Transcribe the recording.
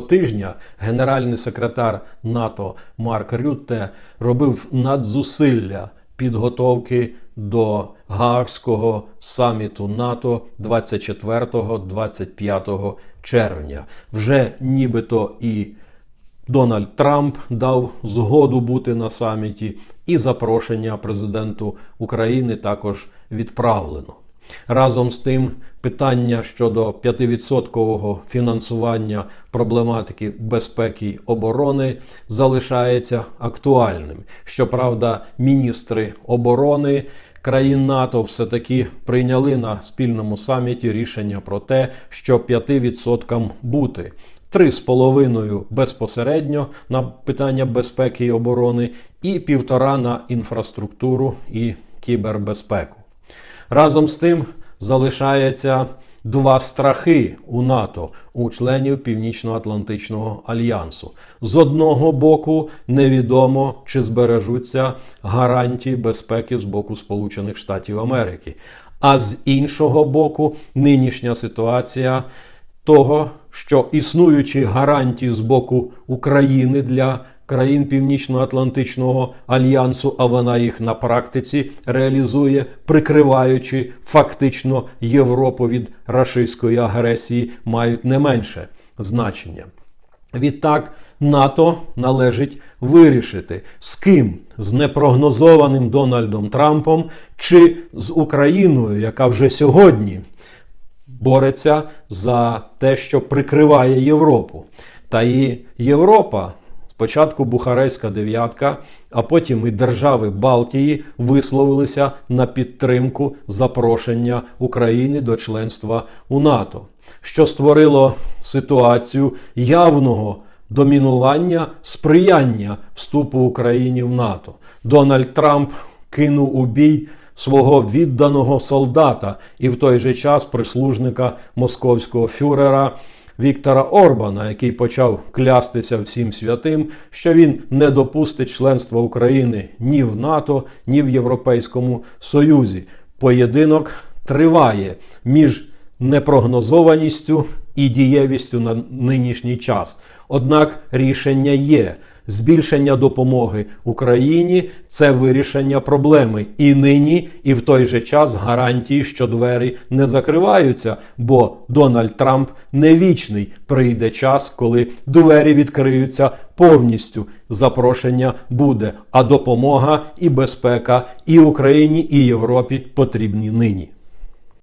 Тижня генеральний секретар НАТО Марк Рютте робив надзусилля підготовки до Гаагського саміту НАТО 24-25 червня. Вже нібито і Дональд Трамп дав згоду бути на саміті, і запрошення президенту України також відправлено. Разом з тим, питання щодо 5% фінансування проблематики безпеки й оборони залишається актуальним. Щоправда, міністри оборони країн НАТО все таки прийняли на спільному саміті рішення про те, що 5% бути. 3,5 безпосередньо на питання безпеки і оборони, і півтора на інфраструктуру і кібербезпеку. Разом з тим залишається два страхи у НАТО у членів Північно-Атлантичного альянсу. З одного боку, невідомо чи збережуться гарантії безпеки з боку Сполучених Штатів Америки. А з іншого боку, нинішня ситуація того, що існуючі гарантії з боку України для країн Північно-Атлантичного альянсу, а вона їх на практиці реалізує, прикриваючи фактично Європу від рашистської агресії, мають не менше значення. Відтак НАТО належить вирішити, з ким з непрогнозованим Дональдом Трампом чи з Україною, яка вже сьогодні бореться за те, що прикриває Європу. Та і Європа. Спочатку Бухарейська дев'ятка, а потім і держави Балтії висловилися на підтримку запрошення України до членства у НАТО, що створило ситуацію явного домінування сприяння вступу України в НАТО. Дональд Трамп кинув у бій свого відданого солдата і в той же час прислужника московського фюрера. Віктора Орбана, який почав клястися всім святим, що він не допустить членства України ні в НАТО, ні в Європейському Союзі. Поєдинок триває між непрогнозованістю і дієвістю на нинішній час. Однак рішення є. Збільшення допомоги Україні це вирішення проблеми і нині, і в той же час гарантії, що двері не закриваються, бо Дональд Трамп не вічний. Прийде час, коли двері відкриються повністю. Запрошення буде, а допомога і безпека і Україні, і Європі потрібні нині.